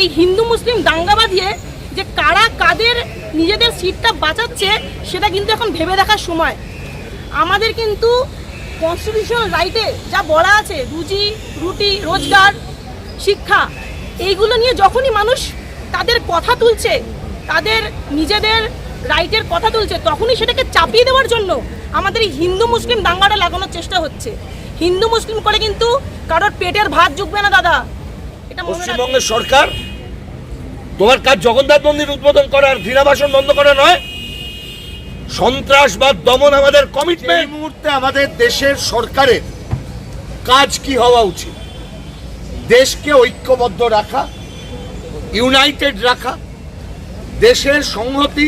এই হিন্দু মুসলিম দাঙ্গা বাঁধিয়ে যে কারা কাদের নিজেদের সিটটা বাঁচাচ্ছে, সেটা কিন্তু এখন ভেবে দেখার সময়। আমাদের কিন্তু কনস্টিটিউশনাল রাইটে যা বলা আছে, রুজি, রুটি, রোজগার, শিক্ষা, এইগুলো নিয়ে যখনই মানুষ তাদের কথা তুলছে, তাদের নিজেদের রাইটের কথা তুলছে, তখনই সেটাকে চাপিয়ে দেওয়ার জন্য আমাদের এই হিন্দু মুসলিম দাঙ্গাটা লাগানোর চেষ্টা হচ্ছে। হিন্দু মুসলিম করে কিন্তু কারোর পেটের ভাত জুগবে না, দাদা। এটা পশ্চিমবঙ্গের সরকার তোমার কাজ জগন্নাথ মন্দির উদ্বোধন করার ঘৃণাবাসন বন্ধ করা নয়। সন্ত্রাসবাদ, দমন আমাদের কমিটমেন্ট মুহূর্তে আমাদের দেশের সরকারের কাজ কি হওয়া উচিত? দেশকে ঐক্যবদ্ধ রাখা ইউনাইটেড রাখা, দেশের সংহতি,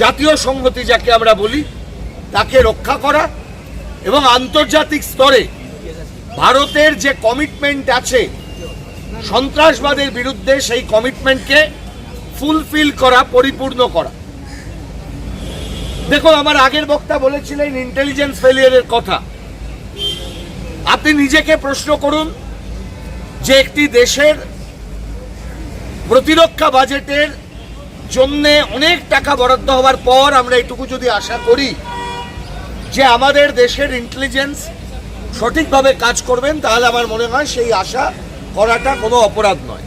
জাতীয় সংহতি যাকে আমরা বলি, তাকে রক্ষা করা এবং আন্তর্জাতিক স্তরে ভারতের যে কমিটমেন্ট আছে সন্ত্রাসবাদের বিরুদ্ধে সেই কমিটমেন্টকে ফুলফিল করা, পরিপূর্ণ করা। দেখো আমার আগের বক্তা বলেছিলেন ইন্টেলিজেন্স ফেলিয়ারের কথা। আপনি নিজেকে প্রশ্ন করুন যে একটি দেশের প্রতিরক্ষা বাজেটের জন্যে অনেক টাকা বরাদ্দ হওয়ার পর আমরা এটুকু যদি আশা করি যে আমাদের দেশের ইন্টেলিজেন্স সঠিকভাবে কাজ করবেন, তাহলে আমার মনে হয় সেই আশা করাটা কোনো অপরাধ নয়।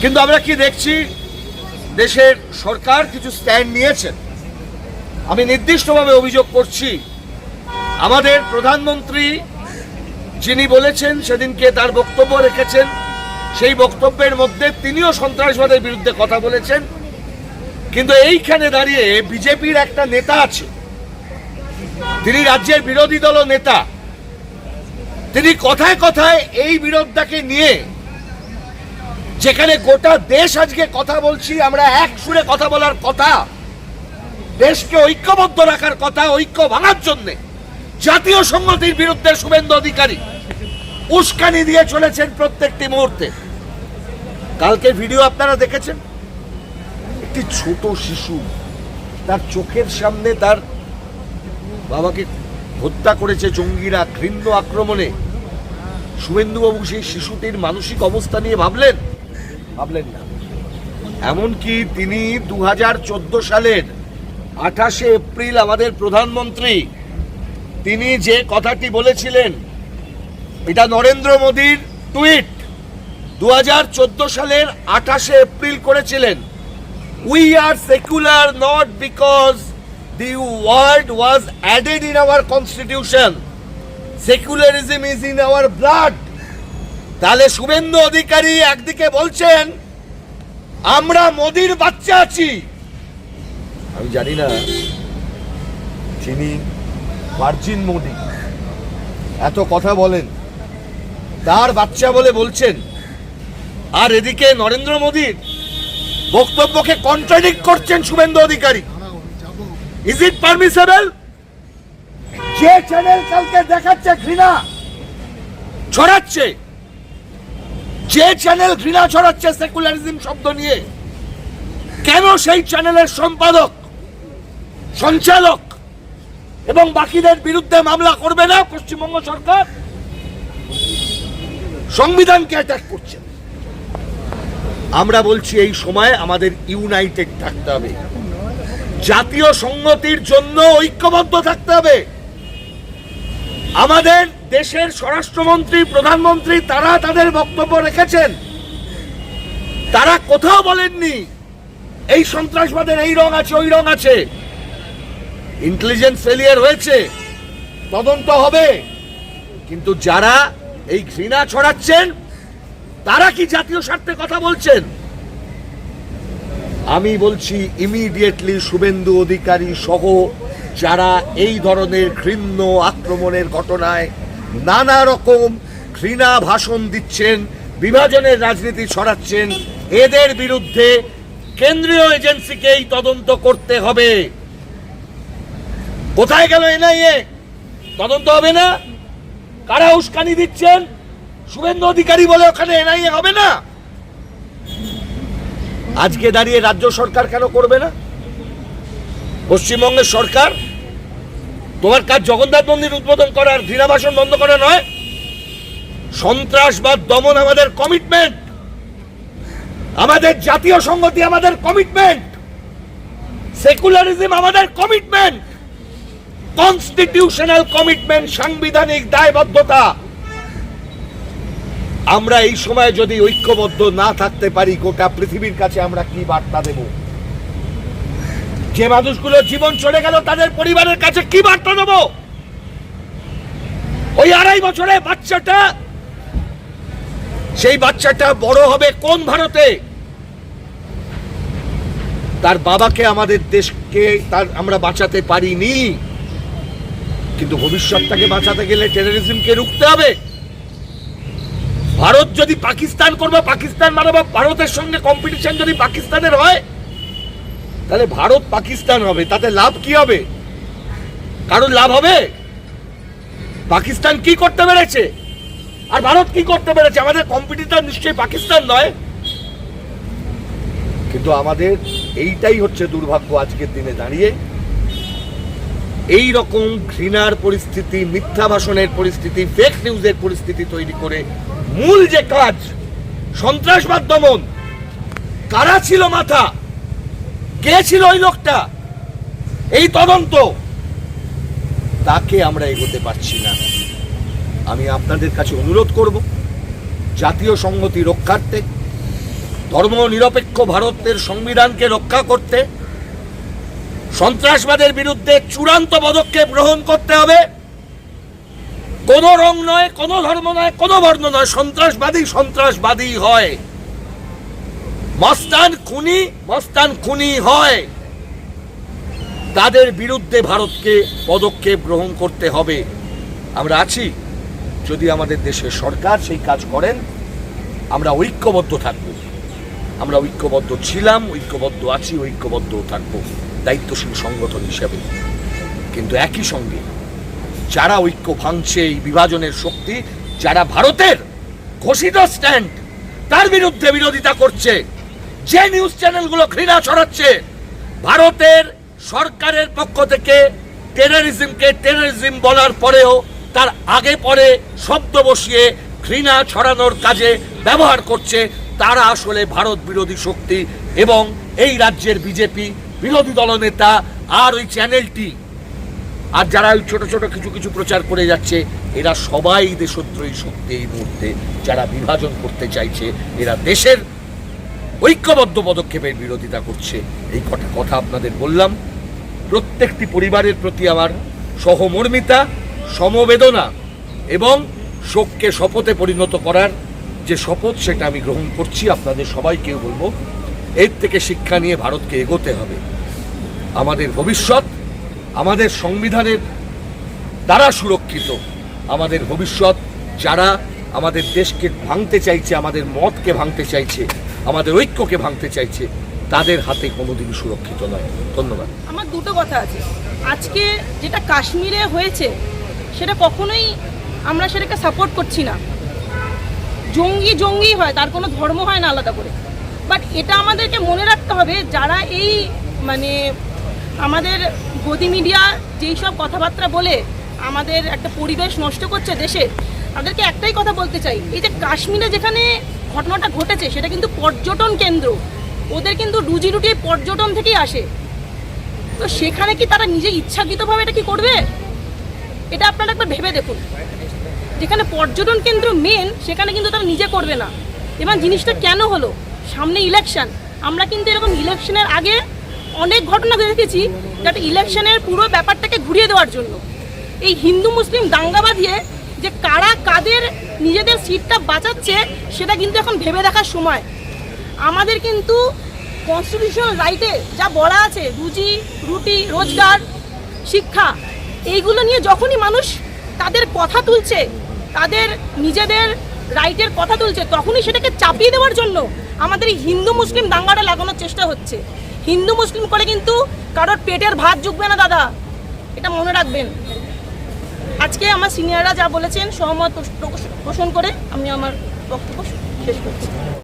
কিন্তু আমরা কি দেখছি? দেশের সরকার কিছু স্ট্যান্ড নিয়েছেন। আমি নির্দিষ্টভাবে অভিযোগ করছি, আমাদের প্রধানমন্ত্রী যিনি বলেছেন, সেদিনকে তার বক্তব্য রেখেছেন, সেই বক্তব্যের মধ্যে তিনিও সন্ত্রাসবাদের বিরুদ্ধে কথা বলেছেন। কিন্তু এইখানে দাঁড়িয়ে বিজেপির একটা নেতা আছে। তিনি রাজ্যের বিরোধী দল নেতা। তিনি কথায় কথায় এই বিরোধটাকে নিয়ে, যেখানে গোটা দেশ আজকে কথা বলছি, আমরা এক সুরে কথা বলার কথা, দেশকে ঐক্যবদ্ধ রাখার কথা, ঐক্য ভাঙার জন্য জাতীয় সংহতির বিরুদ্ধে শুভেন্দু অধিকারী উস্কানি দিয়ে চলেছেন প্রত্যেকটি মুহূর্তে। কালকে ভিডিও আপনারা দেখেছেন? একটি ছোট শিশু, তার চোখের সামনে তার বাবাকে হত্যা করেছে জঙ্গিরা, ঘৃণ্য আক্রমণে। শুভেন্দুবাবু সেই শিশুটির মানসিক অবস্থা নিয়ে ভাবলেন? ভাবলেন না। এমনকি তিনি দু হাজার চোদ্দ সালের আঠাশে এপ্রিল আমাদের প্রধানমন্ত্রী, তিনি যে কথাটি বলেছিলেন, এটা নরেন্দ্র মোদীর টুইট দু হাজার চোদ্দ সালের আঠাশে এপ্রিল করেছিলেন। We are secular not because the word was added in our constitution. Secularism is in our blood. তাহলে শুভেন্দু অধিকারী একদিকে বলছেন, আমরা মোদির বাচ্চা আছি। আমি জানি না যিনি ভার্জিন মোদি। এত কথা বলেন, তার বাচ্চা বলে বলছেন। আর এদিকে নরেন্দ্র মোদীর বক্তব্যকে কন্ট্রাডিক্ট করছেন Suvendu Adhikari. Is it permissible যে চ্যানেল কালকে দেখাচ্ছে ঘৃণা ছড়াচ্ছে। যে চ্যানেল ঘৃণা ছড়াচ্ছে সেকুলারিজম শব্দ নিয়ে, কেন সেই চ্যানেলের সম্পাদক, সঞ্চালক এবং বাকিদের বিরুদ্ধে মামলা করবে না পশ্চিমবঙ্গ সরকার? সংবিধানকে অ্যাটাক করছে। আমরা বলছি এই সময় আমাদের ইউনাইটেড থাকতে হবে। জাতীয় সংহতির জন্য ঐক্যবদ্ধ থাকতে হবে। আমাদের দেশের স্বরাষ্ট্রমন্ত্রী, প্রধানমন্ত্রী, তারা তাদের বক্তব্য রেখেছেন। তারা কোথাও বলেননি, এই সন্ত্রাসবাদের এই রং আছে, ওই রং আছে। ইন্টেলিজেন্স ফেলিয়ার হয়েছে, তদন্ত হবে। কিন্তু যারা এই ঘৃণা ছড়াচ্ছেন, তারা কি জাতীয় স্বার্থে কথা বলছেন? আমি বলছি ইমিডিয়েটলি শুভেন্দু অধিকারী সহ যারা এই ধরনের ঘৃণ্য আক্রমণের ঘটনায় নানা রকম ঘৃণা ভাষণ দিচ্ছেন, বিভাজনের রাজনীতি ছড়াচ্ছেন, এদের বিরুদ্ধে কেন্দ্রীয় এজেন্সিকেই তদন্ত করতে হবে। কোথায় গেল এনআইএ? তদন্ত হবে না? কারা উস্কানি দিচ্ছেন? শুভেন্দু অধিকারী বলে ওখানে এনআইএ হবে না? আজকে দাঁড়িয়ে রাজ্য সরকার কেন করবে না? পশ্চিমবঙ্গের সরকার, তোমার কাজ জগন্নাথ মন্দির উদ্বোধন করার ঘৃণাবাসন বন্ধ করা নয়, সন্ত্রাসবাদ, দমন আমাদের কমিটমেন্ট আমাদের জাতীয় সংগতি আমাদের কমিটমেন্ট সেকুলারিজম আমাদের কমিটমেন্ট কনস্টিটিউশনাল কমিটমেন্ট সাংবিধানিক দায়বদ্ধতা। আমরা এই সময় যদি ঐক্যবদ্ধ না থাকতে পারি, গোটা পৃথিবীর কাছে আমরা কি বার্তা দেব? যে মানুষগুলোর জীবন চলে গেল, তাদের পরিবারের কাছে কি বার্তা দেব? ওই আড়াই বছরে বাচ্চাটা, সেই বাচ্চাটা বড় হবে কোন ভারতে? তার বাবাকে আমাদের দেশকে তার আমরা বাঁচাতে পারিনি। কিন্তু ভবিষ্যৎটাকে বাঁচাতে গেলে টেরোরিজমকে রুখতে হবে। ভারত যদি পাকিস্তান করব, পাকিস্তান মানে ভারতের সঙ্গে কম্পিটিশন যদি পাকিস্তানের হয় তাহলে ভারত পাকিস্তান হবে, তাতে লাভ কি হবে? কারণ লাভ হবে? পাকিস্তান কি করতে পেরেছে? আর ভারত কি করতে পেরেছে? আমাদের কম্পিটিটর নিশ্চয়ই পাকিস্তান নয়। কিন্তু আমাদের এইটাই হচ্ছে দুর্ভাগ্য আজকের দিনে দাঁড়িয়ে। এই রকম ঘৃণার পরিস্থিতি, মিথ্যা ভাষণের পরিস্থিতি ফেক নিউজের পরিস্থিতি তৈরি করে মূল যে কাজ, সন্ত্রাসবাদ দমন, কারা ছিল মাথা? কে ছিল ওই লোকটা। এই তদন্ত। তাকে আমরা এগোতে পারছি না। আমি আপনাদের কাছে অনুরোধ করব, জাতীয় সংহতি রক্ষার্থে, ধর্ম নিরপেক্ষ ভারতের সংবিধানকে রক্ষা করতে, সন্ত্রাসবাদের বিরুদ্ধে চূড়ান্ত পদক্ষেপ গ্রহণ করতে হবে। কোনো রং নয়, কোনো ধর্ম নয়, কোনো বর্ণ নয়, সন্ত্রাসবাদী সন্ত্রাসবাদী হয়। মস্তান খুনি মস্তান খুনি হয়। তাদের বিরুদ্ধে ভারতকে পদক্ষেপ গ্রহণ করতে হবে। আমরা আছি। যদি আমাদের দেশের সরকার সেই কাজ করেন, আমরা ঐক্যবদ্ধ থাকব। আমরা ঐক্যবদ্ধ ছিলাম, ঐক্যবদ্ধ আছি ঐক্যবদ্ধ থাকব, দায়িত্বশীল সংগঠন হিসেবে। কিন্তু একই সঙ্গে, যারা ঐক্য ভাঙছে এই বিভাজনের শক্তি, যারা ভারতের ঘোষিত স্ট্যান্ড, তার বিরুদ্ধে বিরোধিতা করছে যে নিউজ চ্যানেলগুলো ঘৃণা ছড়াচ্ছে, ভারতের সরকারের পক্ষ থেকে টেররিজমকে টেররিজম বলার পরেও তার আগে পরে শব্দ বসিয়ে ঘৃণা ছড়ানোর কাজে ব্যবহার করছে তারা আসলে ভারত বিরোধী শক্তি এবং এই রাজ্যের বিজেপি বিরোধী দলনেতা আর ওই চ্যানেলটি আর যারা ওই ছোট ছোট কিছু কিছু প্রচার করে যাচ্ছে, এরা সবাই দেশদ্রোহী শক্তি এই মুহূর্তে। যারা বিভাজন করতে চাইছে, এরা দেশের ঐক্যবদ্ধ পদক্ষেপের বিরোধিতা করছে। এই কটা কথা আপনাদের বললাম। প্রত্যেকটি পরিবারের প্রতি আমার সহমর্মিতা, সমবেদনা এবং শোককে শপথে পরিণত করার যে শপথ, সেটা আমি গ্রহণ করছি। আপনাদের সবাইকেও বলব, এর থেকে শিক্ষা নিয়ে ভারতকে এগোতে হবে। আমাদের ভবিষ্যৎ, আমাদের সংবিধানের দ্বারা সুরক্ষিত। আমাদের ভবিষ্যৎ যারা আমাদের দেশকে ভাঙতে চাইছে, আমাদের মতকে ভাঙতে চাইছে আমাদের ঐক্যকে ভাঙতে চাইছে, তাদের হাতে কোনোদিন সুরক্ষিত নয়। ধন্যবাদ। আমার দুটো কথা আছে। আজকে যেটা কাশ্মীরে হয়েছে, সেটা কখনোই আমরা সেটাকে সাপোর্ট করছি না। জঙ্গি জঙ্গি হয়, তার কোনো ধর্ম হয় না আলাদা করে। বাট এটা আমাদেরকে মনে রাখতে হবে, যারা এই মানে আমাদের গদি মিডিয়া যেই সব কথাবার্তা বলে, আমাদের একটা পরিবেশ নষ্ট করছে দেশে, তাদেরকে একটাই কথা বলতে চাই। এই যে কাশ্মীরে যেখানে ঘটনাটা ঘটেছে, সেটা কিন্তু পর্যটন কেন্দ্র। ওদের কিন্তু রুজি রুটি পর্যটন থেকেই আসে। তো সেখানে কি তারা নিজে ইচ্ছাকৃতভাবে এটা কি করবে? এটা আপনারা একবার ভেবে দেখুন। যেখানে পর্যটন কেন্দ্র মেন সেখানে কিন্তু তারা নিজে করবে না। এবং জিনিসটা কেন হলো? সামনে ইলেকশন আমরা কিন্তু এরকম ইলেকশনের আগে অনেক ঘটনা দেখেছি, যাতে ইলেকশনের পুরো ব্যাপারটাকে ঘুরিয়ে দেওয়ার জন্য। এই হিন্দু, মুসলিম দাঙ্গা বাঁধিয়ে যে কারা কাদের নিজেদের সিটটা বাঁচাচ্ছে, সেটা কিন্তু এখন ভেবে দেখার সময়। আমাদের কিন্তু কনস্টিটিউশনাল রাইটে যা বলা আছে, রুজি, রুটি, রোজগার, শিক্ষা, এইগুলো নিয়ে যখনই মানুষ তাদের কথা তুলছে, তাদের নিজেদের রাইটের কথা তুলছে, তখনই সেটাকে চাপিয়ে দেওয়ার জন্য আমাদের এই হিন্দু মুসলিম দাঙ্গাটা লাগানোর চেষ্টা হচ্ছে। হিন্দু মুসলিম করে কিন্তু কারোর পেটের ভাত জুগবে না, দাদা। এটা মনে রাখবেন। আজকে আমার সিনিয়ররা যা বলেছেন সহমত পোষণ করে আমি আমার বক্তব্য শেষ করছি।